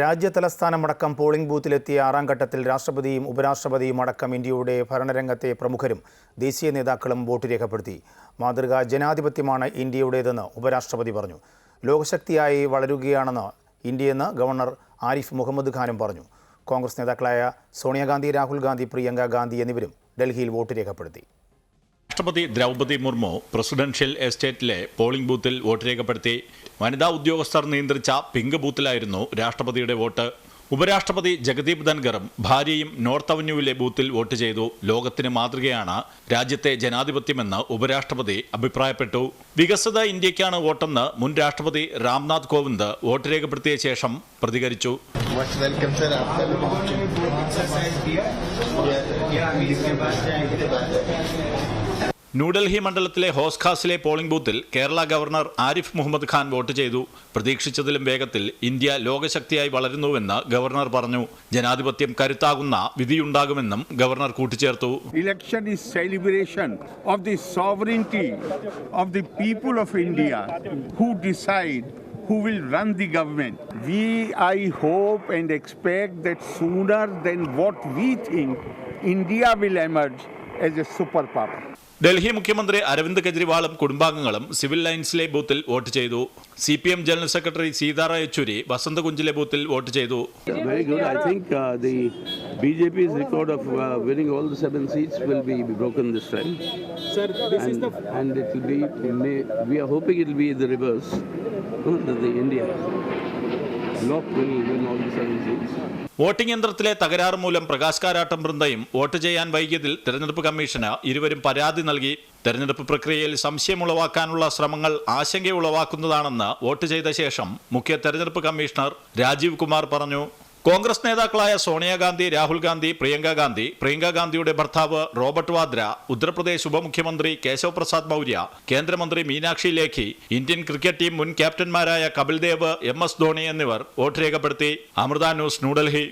രാജ്യതലസ്ഥാനമടക്കം polling ബൂത്തിലെത്തിയ ആറാം ഘട്ടത്തിൽ രാഷ്ട്രപതിയും ഉപരാഷ്ട്രപതിയും അടക്കം ഇന്ത്യയുടെ ഭരണരംഗത്തെ പ്രമുഖരും ദേശീയ നേതാക്കളും വോട്ട് രേഖപ്പെടുത്തി. മാതൃകാ ജനാധിപത്യമാണ് ഇന്ത്യയുടേതെന്ന് ഉപരാഷ്ട്രപതി പറഞ്ഞു. ലോകശക്തിയായി വളരുകയാണെന്ന് ഇന്ത്യയെന്ന് ഗവർണർ ആരിഫ് മുഹമ്മദ് ഖാനും പറഞ്ഞു. കോൺഗ്രസ് നേതാക്കളായ സോണിയാഗാന്ധി രാഹുൽ ഗാന്ധി പ്രിയങ്ക ഗാന്ധി എന്നിവരും ഡൽഹിയിൽ വോട്ട് രേഖപ്പെടുത്തി. രാഷ്ട്രപതി ദ്രൗപദി മുർമു പ്രസിഡൻഷ്യൽ എസ്റ്റേറ്റിലെ പോളിംഗ് ബൂത്തിൽ വോട്ട് രേഖപ്പെടുത്തി. വനിതാ ഉദ്യോഗസ്ഥർ നിയന്ത്രിച്ച പിങ്ക് ബൂത്തിലായിരുന്നു രാഷ്ട്രപതിയുടെ വോട്ട്. ഉപരാഷ്ട്രപതി ജഗദീപ് ധൻഖറും ഭാര്യയും നോർത്ത് അവന്യൂവിലെ ബൂത്തിൽ വോട്ട് ചെയ്തു. ലോകത്തിന് മാതൃകയാണ് രാജ്യത്തെ ജനാധിപത്യമെന്ന് ഉപരാഷ്ട്രപതി അഭിപ്രായപ്പെട്ടു. വികസിത ഇന്ത്യക്കാണ് വോട്ടെന്ന് മുൻ രാഷ്ട്രപതി രാംനാഥ് കോവിന്ദ് വോട്ട് രേഖപ്പെടുത്തിയ ശേഷം പ്രതികരിച്ചു. ന്യൂഡൽഹി മണ്ഡലത്തിലെ ഹോസ്ഖാസിലെ പോളിംഗ് ബൂത്തിൽ കേരള ഗവർണർ ആരിഫ് മുഹമ്മദ് ഖാൻ വോട്ട് ചെയ്തു. പ്രതീക്ഷിച്ചതിലും വേഗത്തിൽ ഇന്ത്യ ലോകശക്തിയായി വളരുന്നുവെന്ന് ഗവർണർ പറഞ്ഞു. ജനാധിപത്യം കരുത്താകുന്ന വിധിയുണ്ടാകുമെന്നും ഗവർണർ കൂട്ടിച്ചേർത്തു. Election is celebration of the sovereignty of the people of India who decide who will run the government. We, I hope and expect that sooner than what we think, India will emerge Delhi മുഖ്യമന്ത്രി അരവിന്ദ് കെജ്രിവാളും കുടുംബാംഗങ്ങളും civil ലൈൻസിലെ ബൂത്തിൽ vote ചെയ്തു C P M general secretary Sitaram Yechury വസന്തകുഞ്ചിലെ ബൂത്തിൽ vote ചെയ്തു Very good. I think uh, the BJP's record of uh, winning all the seven seats will be broken this time. Sir, this and, is the and it will be, may, we are hoping voting യന്ത്രത്തിലെ തകരാറ് മൂലം Prakash കാരാട്ടം വൃന്ദയും vote ചെയ്യാൻ വൈകിയതിൽ തെരഞ്ഞെടുപ്പ് commission ഇരുവരും പരാതി നൽകി. തെരഞ്ഞെടുപ്പ് പ്രക്രിയയിൽ സംശയം ഉളവാക്കാനുള്ള ശ്രമങ്ങൾ ആശങ്കയുളവാക്കുന്നതാണെന്ന് വോട്ട് ചെയ്ത ശേഷം മുഖ്യ തെരഞ്ഞെടുപ്പ് കമ്മീഷണർ രാജീവ് കുമാർ പറഞ്ഞു. കോൺഗ്രസ് നേതാക്കളായ സോണിയാഗാന്ധി രാഹുൽ ഗാന്ധി പ്രിയങ്ക ഗാന്ധി പ്രിയങ്ക ഗാന്ധിയുടെ ഭർത്താവ് റോബർട്ട് വാദ്ര ഉത്തർപ്രദേശ് ഉപമുഖ്യമന്ത്രി കേശവ് പ്രസാദ് മൗര്യ കേന്ദ്രമന്ത്രി Meenakshi Lekhi Indian cricket team മുൻ ക്യാപ്റ്റന്മാരായ കപിൽ ദേവ് എം എസ് ധോണി എന്നിവർ വോട്ട് രേഖപ്പെടുത്തി. അമൃത ന്യൂസ് ന്യൂഡൽഹി.